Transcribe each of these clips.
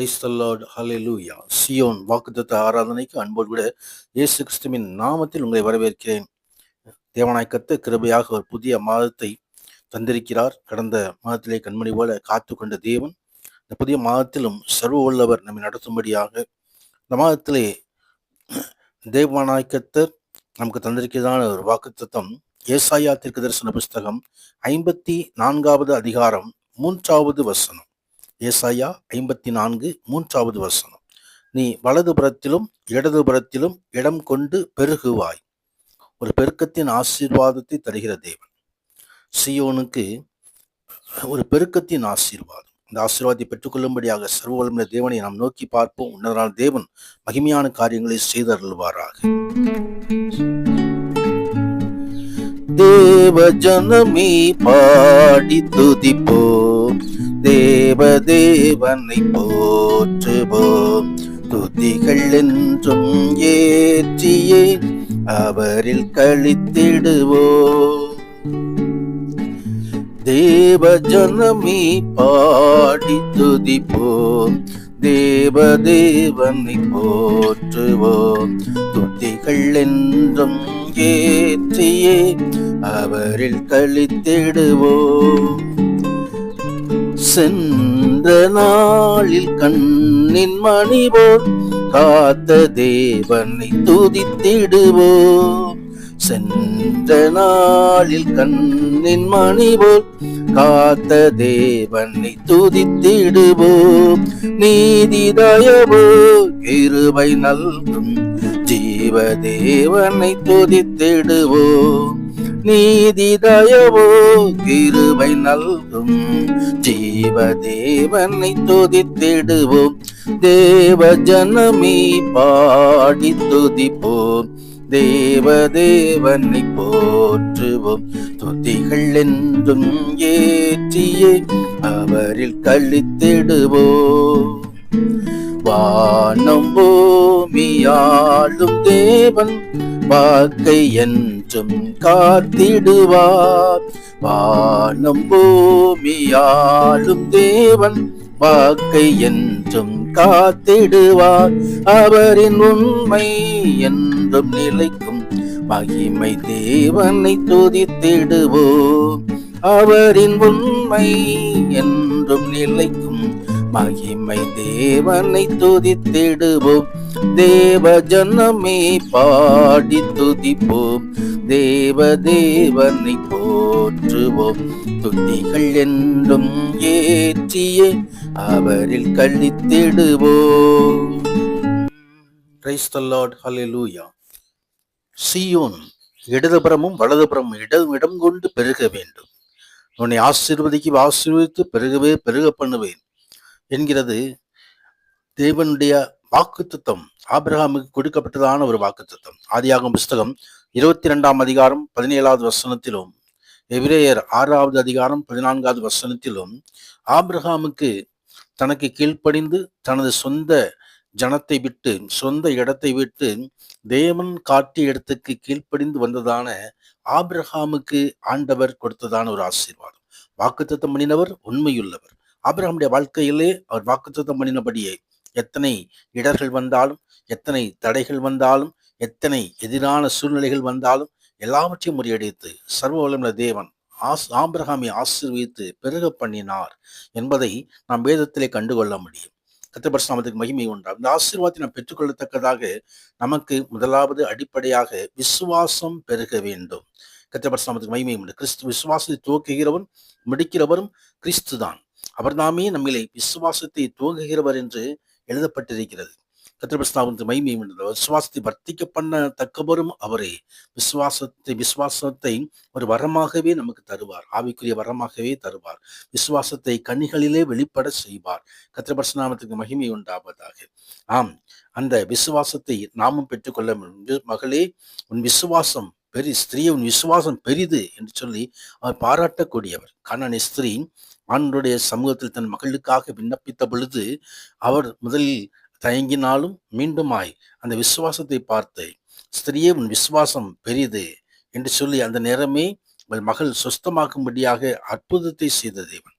கிரைஸ்தல்லாட் ஹalleluya Zion வாக்குத்தத்த ஆராதனைக்கு அன்போடு கூட இயேசு கிறிஸ்துவின் நாமத்தில் உங்களை வரவேற்கிறேன். தேவநாயக்கத்து கிருபையாக ஒரு புதிய மாதத்தை தந்திருக்கிறார். கடந்த மாதத்திலே கண்மணி போல காத்து கொண்ட தேவன் இந்த புதிய மாதத்திலும் சர்வ உள்ளவர் நம்மை நடத்தும்படியாக இந்த மாதத்திலே தேவனாய் நமக்கு தந்திருக்கிறதான ஒரு வாக்குத்தத்தம். ஏசாயா தீர்க்க தரிசன புஸ்தகம் ஐம்பத்தி நான்காவது அதிகாரம் மூன்றாவது வசனம். ஏசாயா ஐம்பத்தி நான்கு மூன்றாவது வசனம். நீ வலதுபுறத்திலும் இடதுபுறத்திலும் இடம் கொண்டு பெருகுவாய். ஒரு பெருக்கத்தின் ஆசீர்வாதத்தை தருகிற தேவன். சியோனுக்கு ஒரு பெருக்கத்தின் ஆசீர்வாதம். இந்த ஆசீர்வாதத்தை பெற்றுக்கொள்ளும்படியாக சர்வவல்லமுள்ள தேவனை நாம் நோக்கி பார்ப்போம். உன்னதனால் தேவன் மகிமையான காரியங்களை செய்தருள்வாராக. தேவ ஜனமே பாடி துதிப்போ தேவ தேவனை போற்றுவோம். துதிகள் என்றும் ஏற்றியே அவரில் கழித்திடுவோம் தேவ ஜனமே பாடி துதிப்போம். தேவ தேவனை போற்றுவோம். துதிகள் என்றும் ஏற்றியே அவரில் கழித்திடுவோம் சென்ற நாளில் கண்ணின் மணி போல் காத்த தேவனை துதித்திடுவோ சென்ற நாளில் கண்ணின் மணி போல் காத்த தேவனை துதித்திடுவோ நீதி தயவோ கிருபை நல்கும் ஜீவ தேவனை துதித்திடுவோம். நீதி தயவோ கிருபை நல்கும். ஜீவ தேவனை துதித்திடுவோம். தேவ ஜனமே பாடி துதிப்போம். தேவ தேவனை போற்றுவோம். துதிகள் என்றும் ஏற்றியே அவரில் கழித்திடுவோம் வானம் பூமியாளும் தேவன் வாக்கை என்றும் காத்திடுவார். வானம் பூமியாளும் தேவன் வாக்கை என்றும் காத்திடுவார். அவரின் உண்மை என்றும் நிலைக்கும் மகிமை தேவனை துதித்திடுவோம். அவரின் உண்மை என்றும் நிலைக்கும் மகிமை தேவனை துதித்திடுவோம். தேவ ஜனமே பாடி துதிப்போம். தேவ தேவனை போற்றுவோம். துதிகள் என்றும் ஏற்றியே அவரில் கழித்திடுவோம். Praise the Lord. சியோன் இடதுபுறமும் வலதுபுறமும் இடம் இடம் கொண்டு பெருக வேண்டும். உன்னை ஆசீர்வதிக்கு ஆசீர்வதித்து பெருகவே பெருக பண்ணுவேன். என்கிறது தேவனுடைய வாக்குத்தம் ஆபிரகாமுக்கு கொடுக்கப்பட்டதான ஒரு வாக்குத்தத்தம். ஆதியாகும் புஸ்தகம் இருபத்தி ரெண்டாம் அதிகாரம் பதினேழாவது வசனத்திலும் எபிரேயர் ஆறாவது அதிகாரம் பதினான்காவது வசனத்திலும் ஆபிரகாமுக்கு தனக்கு கீழ்ப்படிந்து தனது சொந்த ஜனத்தை விட்டு சொந்த இடத்தை விட்டு தேவன் காட்டிய இடத்துக்கு கீழ்ப்படிந்து வந்ததான ஆபிரகாமுக்கு ஆண்டவர் கொடுத்ததான ஒரு ஆசீர்வாதம். வாக்குத்தத்தம் பண்ணினவர் உண்மையுள்ளவர். ஆபிரகமுடைய வாழ்க்கையிலே அவர் வாக்குத்தத்தம் பண்ணினபடியே எத்தனை இடர்கள் வந்தாலும் எத்தனை தடைகள் வந்தாலும் எத்தனை எதிரான சூழ்நிலைகள் வந்தாலும் எல்லாவற்றையும் முறியடித்து சர்வ வல்லமுள்ள தேவன் ஆஸ் ஆபிரகாமை ஆசீர்வித்து பெருக பண்ணினார் என்பதை நாம் வேதத்திலே கண்டுகொள்ள முடியும். கத்தபரிசுநாமத்துக்கு மகிமை உண்டா இந்த ஆசீர்வாதத்தை நாம் பெற்றுக்கொள்ளத்தக்கதாக நமக்கு முதலாவது அடிப்படையாக விசுவாசம் பெருக வேண்டும். கத்தபரிசுநாமத்துக்கு மகிமை உண்டு. கிறிஸ்து விசுவாசத்தை துவக்குகிறவன் முடிக்கிறவரும் கிறிஸ்து தான் அவர் நாமே நம்மிலே விசுவாசத்தை துவங்குகிறவர் என்று எழுதப்பட்டிருக்கிறது. கத்திரபிரஸ்தாவுக்கு மகிமை விசுவாசத்தை வர்த்திக்க பண்ண தக்கவரும் அவரே. விசுவாசத்தை விசுவாசத்தை ஒரு வரமாகவே நமக்கு தருவார். ஆவிக்குரிய வரமாகவே தருவார். விசுவாசத்தை கண்ணிகளிலே வெளிப்பட செய்வார். கத்திரபர்சநாமத்துக்கு மகிமை உண்டாவதாக. ஆம் அந்த விசுவாசத்தை நாமும் பெற்றுக்கொள்ள மகளே உன் விசுவாசம் பெரி ஸ்திரீயின் உன் விசுவாசம் பெரிது என்று சொல்லி அவர் பாராட்டக்கூடியவர். கண்ணன் ஸ்திரீ ஆண்டருடைய சமூகத்தில் தன் மகளுக்காக விண்ணப்பித்த பொழுது அவர் முதலில் தயங்கினாலும் மீண்டுமாய் அந்த விசுவாசத்தை பார்த்து ஸ்திரியே உன் விசுவாசம் பெரியது என்று சொல்லி அந்த நேரமே உங்கள் மகள் சொஸ்தமாக்கும்படியாக அற்புதத்தை செய்த தேவன்.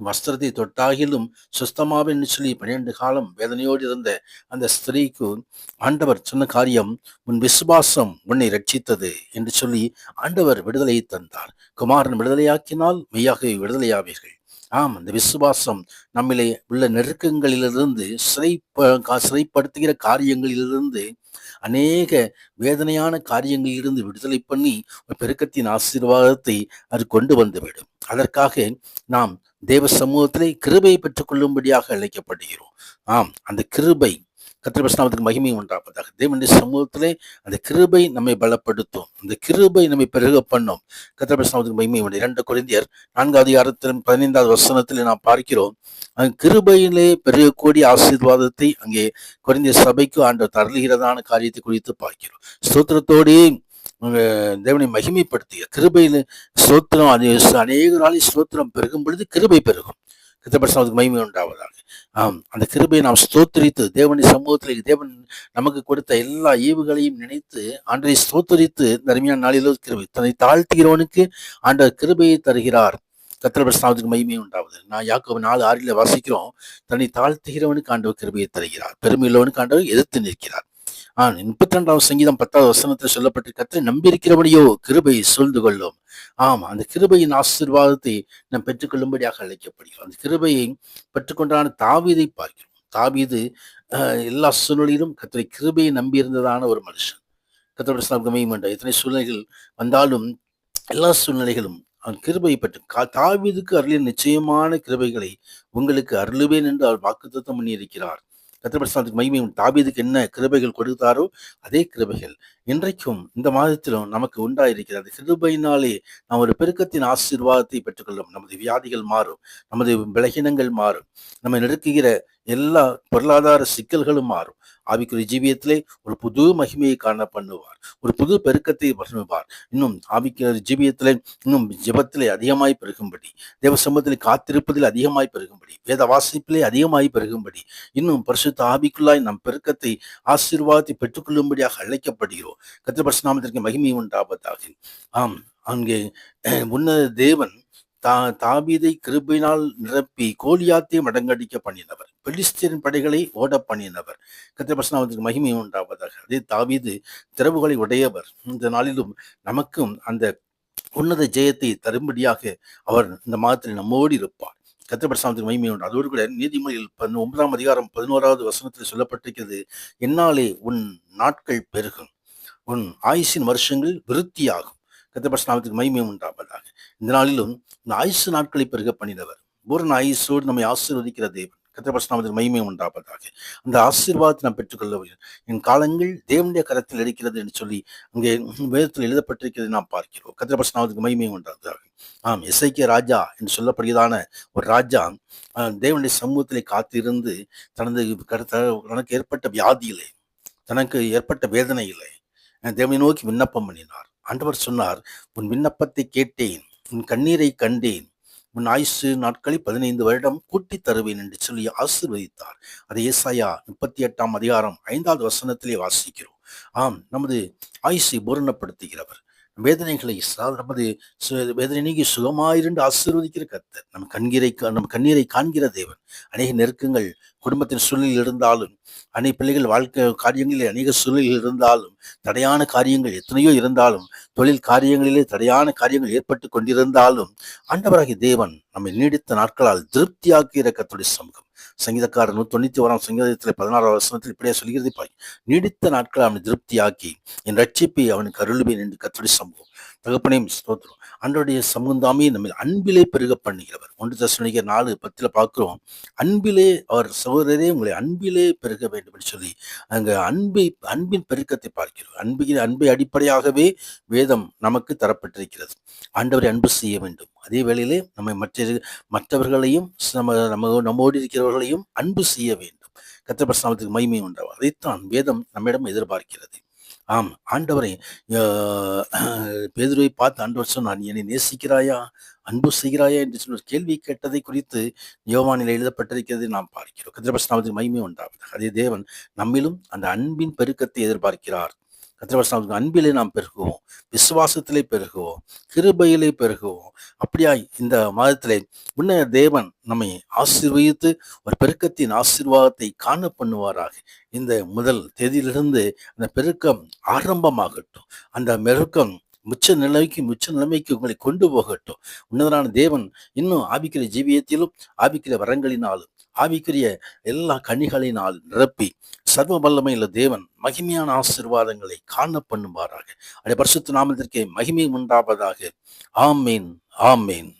வஸ்திரத்தை தொட்டாகிலும் சுஸ்தமாவேன் சொல்லி பன்னிரண்டு காலம் வேதனையோடு இருந்த அந்த ஸ்திரீக்கு ஆண்டவர் சொன்ன காரியம் உன் விசுவாசம் உன்னை ரட்சித்தது என்று சொல்லி ஆண்டவர் விடுதலையை தந்தார். குமாரன் விடுதலையாக்கினால் மெய்யாகவே விடுதலையாவீர்கள். ஆம் அந்த விசுவாசம் நம்மிலே உள்ள நெருக்கங்களிலிருந்து சிறை சிறைப்படுத்துகிற காரியங்களிலிருந்து அநேக வேதனையான காரியங்களிலிருந்து விடுதலை பண்ணி ஒரு பெருக்கத்தின் ஆசீர்வாதத்தை அது கொண்டு வந்துவிடும். அதற்காக நாம் தேவ சமூகத்திலே கிருபையை பெற்றுக்கொள்ளும்படியாக அழைக்கப்படுகிறோம். ஆம் அந்த கிருபை கத்திரபஸ்நாமத்துக்கு மகிமை உண்டாப்பதாக தேவனுடைய சமூகத்திலே அந்த கிருபை நம்மை பலப்படுத்தும். அந்த கிருபை நம்மை பெருக பண்ணும். கத்திரபஸ்நாமத்துக்கு மகிமை உண்டு. இரண்டு குறைந்தியர் நான்காவது அதிகாரத்திலும் பதினைந்தாவது வசனத்தில் நாம் பார்க்கிறோம். அந்த கிருபையிலே பெருகக்கூடிய ஆசீர்வாதத்தை அங்கே குறைந்த சபைக்கு ஆண்டு தருகிறதான காரியத்தை குறித்து பார்க்கிறோம். ஸ்தோத்திரத்தோடு தேவனை மகிமைப்படுத்திய கிருபையில் ஸ்தோத்திரம். அது அநேக நாளில் ஸ்தோத்திரம் பெருகும் பொழுது கிருபை பெருகும். கிருத்தபட்சத்துக்கு மகிமை உண்டாவதாக. ஆம் அந்த கிருபையை நாம் ஸ்தோத்தரித்து தேவனை சமூகத்தில் தேவன் நமக்கு கொடுத்த எல்லா ஈவுகளையும் நினைத்து ஆண்டரை ஸ்தோத்தரித்து தர்மியான நாளிலோ கிருபை தன்னை தாழ்த்துகிறவனுக்கு ஆண்டவர் கிருபையை தருகிறார். கத்திரபிரஸ்தாவத்துக்கு மகிமை உண்டாவது நான் யாக்கோ நாலு ஆறில் வாசிக்கிறோம். தன்னை தாழ்த்துகிறவனுக்கு ஆண்டவர் கிருபையை தருகிறார். பெருமையுள்ளவனுக்கு ஆண்டவர் எதிர்த்து நிற்கிறார். ஆஹ் முப்பத்தி ரெண்டாவது சங்கீதம் பத்தாவது வசனத்தில் சொல்லப்பட்டு கத்தை நம்பியிருக்கிறபடியோ கிருபை சூழ்ந்து கொள்ளும். ஆம் அந்த கிருபையின் ஆசீர்வாதத்தை நாம் பெற்றுக்கொள்ளும்படியாக அழைக்கப்படுகிறோம். அந்த கிருபையை பெற்றுக்கொண்டான தாவீதை பார்க்கிறோம். தாவீது எல்லா சூழ்நிலையிலும் கத்தரை கிருபையை நம்பியிருந்ததான ஒரு மனுஷன். கத்தோட சமயம் என்ற எத்தனை சூழ்நிலைகள் வந்தாலும் எல்லா சூழ்நிலைகளும் அவன் கிருபை பெற்று கா தாவீதுக்கு அருளிய நிச்சயமான கிருபைகளை உங்களுக்கு அருளுவேன் என்று அவர் வாக்குத்தம் பண்ணியிருக்கிறார். இருக்கிறார் மகிமையும் தாபீதுக்கு என்ன கிருபைகள் கொடுத்தாரோ அதே கிருபைகள் இன்றைக்கும் இந்த மாதத்திலும் நமக்கு உண்டாயிருக்கிறது. அந்த கிருபையினாலே நாம் ஒரு பெருக்கத்தின் ஆசீர்வாதத்தை பெற்றுக்கொள்ளும். நமது வியாதிகள் மாறும். நமது பலகீனங்கள் மாறும். நம்ம நெருக்குகிற எல்லா பொருளாதார சிக்கல்களும் மாறும். ஆவிக்குரிய ஜீவியத்திலே ஒரு புது மகிமையை காண பண்ணுவார். ஒரு புது பெருக்கத்தை பண்ணுவார். இன்னும் ஆவிக்குரிய ஜீவியத்திலே இன்னும் ஜபத்திலே அதிகமாய் பெருகும்படி தேவ சமூகத்தில் காத்திருப்பதில் அதிகமாய் பெருகும்படி வேத வாசிப்பிலே அதிகமாய் பெருகும்படி இன்னும் பரிசுத்த ஆவிக்குள்ளாய் நம் பெருக்கத்தை ஆசீர்வாதத்தை பெற்றுக்கொள்ளும்படியாக அழைக்கப்படுகிறோம். கத்திரபர்ஷநாமத்திற்கு மகிமை உண்டாவதாக. ஆம் அங்கே உன்னத தேவன் தா தாபீதை கிருபினால் நிரப்பி கோலியாத்தையும் அடங்கடிக்க பண்ணினவர். பெலிஸ்தீன் படைகளை ஓட பண்ணினவர். கத்திரபசனாவதுக்கு மகிமை உண்டாவதாக. அதே தாவீது திறவுகளை உடையவர். இந்த நாளிலும் நமக்கும் அந்த உன்னத ஜெயத்தை தரும்படியாக அவர் இந்த மாதத்தில் நம்மோடு இருப்பார். கத்திரபட்சாமத்துக்கு மகிமை உண்டு அதோடு கூட நீதிமொழியில் ஒன்பதாம் அதிகாரம் பதினோராவது வசனத்தில் சொல்லப்பட்டிருக்கிறது என்னாலே உன் நாட்கள் பெருகும். உன் ஆயுசின் வருஷங்கள் விருத்தியாகும். கத்திரபட்சநாமத்துக்கு மகிமை உண்டாவதாக. இந்த நாளிலும் இந்த ஆயுசு நாட்களை பெருக பண்ணினவர். பூரண ஆயுசோடு நம்மை ஆசீர்வதிக்கிற தேவன். கத்திரபட்சநாமத்துக்கு மகிமை உண்டாவதாக. அந்த ஆசீர்வாதத்தை நாம் பெற்றுக்கொள்ள என் காலங்கள் தேவனுடைய கரத்தில் இருக்கிறது என்று சொல்லி அங்கே வேதத்தில் எழுதப்பட்டிருக்கிறது நாம் பார்க்கிறோம். கத்திரபட்சநாமத்துக்கு மகிமை உண்டாவதாக. ஆம் இசைக்கிய ராஜா என்று சொல்லப்படுகிறதான ஒரு ராஜா தேவனுடைய சமூகத்திலே காத்திருந்து தனது தனக்கு ஏற்பட்ட வியாதியிலே தனக்கு ஏற்பட்ட வேதனையிலே தேவனை நோக்கி விண்ணப்பம் பண்ணினார். ஆண்டவர் சொன்னார் உன் விண்ணப்பத்தை கேட்டேன் உன் கண்ணீரை கண்டேன் உன் ஆயுசு நாட்களில் பதினைந்து வருடம் கூட்டி தருவேன் என்று சொல்லி ஆசிர்வதித்தார். அதை ஏசாயா முப்பத்தி எட்டாம் அதிகாரம் ஐந்தாவது வசனத்திலே வாசிக்கிறோம். ஆம் நமது ஆயுசை பூரணப்படுத்துகிறவர். வேதனைகளை நமது வேதனை நீங்கி சுகமாயிருந்து ஆசீர்வதிக்கிற கத்தர் நம் கண்கீரை நம் கண்ணீரை காண்கிற தேவன். அநேக நெருக்கங்கள் குடும்பத்தின் சூழலில் இருந்தாலும் அநேக பிள்ளைகள் வாழ்க்கை காரியங்களில் அநேக சூழலில் இருந்தாலும் தடையான காரியங்கள் எத்தனையோ இருந்தாலும் தொழில் காரியங்களிலே தடையான காரியங்கள் ஏற்பட்டு கொண்டிருந்தாலும் ஆண்டவராகிய தேவன் நம்மை நீடித்த நாட்களால் திருப்தியாக்குகிற கத்துடைய சமூகம். சங்கீதக்காரர் தொண்ணூத்தி ஓராம் சங்கீதத்தில் பதினாறாம் வசனத்தில் இப்படியே சொல்கிறது பாய் நீடித்த நாட்கள் அவனை திருப்தியாக்கி என் ரட்சிப்பை அவனுக்கு அருள்வேன் என்று கத்துடைய சம்பவம் தகப்பனையும் ஸ்தோத்திரம். அன்றைய சமூகந்தாமே நம்ம அன்பிலே பெருக பண்ணுகிறவர். ஒன்று தசனிக்க நாலு பத்தில் பார்க்குறோம். அன்பிலே அவர் சகோதரரே உங்களை அன்பிலே பெருக வேண்டும் என்று சொல்லி அங்கே அன்பை அன்பின் பெருக்கத்தை பார்க்கிறோம். அன்பின் அன்பை அடிப்படையாகவே வேதம் நமக்கு தரப்பட்டிருக்கிறது. ஆண்டவரை அன்பு செய்ய வேண்டும். அதே வேளையிலே நம்மை மற்ற மற்றவர்களையும் நம்ம நம்ம நம்மோடு இருக்கிறவர்களையும் அன்பு செய்ய வேண்டும். கத்திரபிரசாமத்துக்கு மகிமை உண்டாகும் அதைத்தான் வேதம் நம்மிடம் எதிர்பார்க்கிறது. ஆம் ஆண்டவரை பேதுருவை பார்த்து ஆண்டவர் சொன்னான் என்னை நேசிக்கிறாயா? அன்பு செய்கிறாயா? என்று சொன்ன கேள்வி கேட்டதை குறித்து யோவானில் எழுதப்பட்டிருக்கிறது நாம் பார்க்கிறோம். கதிரபஸ்நாமத்தின் மகிமை உண்டாவது அதே தேவன் நம்மிலும் அந்த அன்பின் பெருக்கத்தை எதிர்பார்க்கிறார். கத்திரவசம் அன்பிலே நாம் பெருகுவோம் விசுவாசத்திலே பெருகுவோம் கிருபையிலே பெருகுவோம். அப்படியாய் இந்த மாதத்திலே முன்ன தேவன் நம்மை ஆசீர்வதித்து ஒரு பெருக்கத்தின் ஆசீர்வாதத்தை காண பண்ணுவாராக. இந்த முதல் தேதியிலிருந்து அந்த பெருக்கம் ஆரம்பமாகட்டும். அந்த பெருக்கம் மிச்ச நிலைமைக்கு மிச்ச நிலைமைக்கு உங்களை கொண்டு போகட்டும். உன்னதரான தேவன் இன்னும் ஆபிக்கிற ஜீவியத்திலும் ஆபிக்கிற வரங்களினாலும் ஆவிக்குரிய எல்லா கனிகளினால் நிரப்பி சர்வ வல்லமையில தேவன் மகிமையான ஆசிர்வாதங்களை காண பண்ணுவாராக அடைய பரிசுத்த நாமத்திற்கே மகிமை உண்டாவதாக. ஆமேன் ஆமேன்.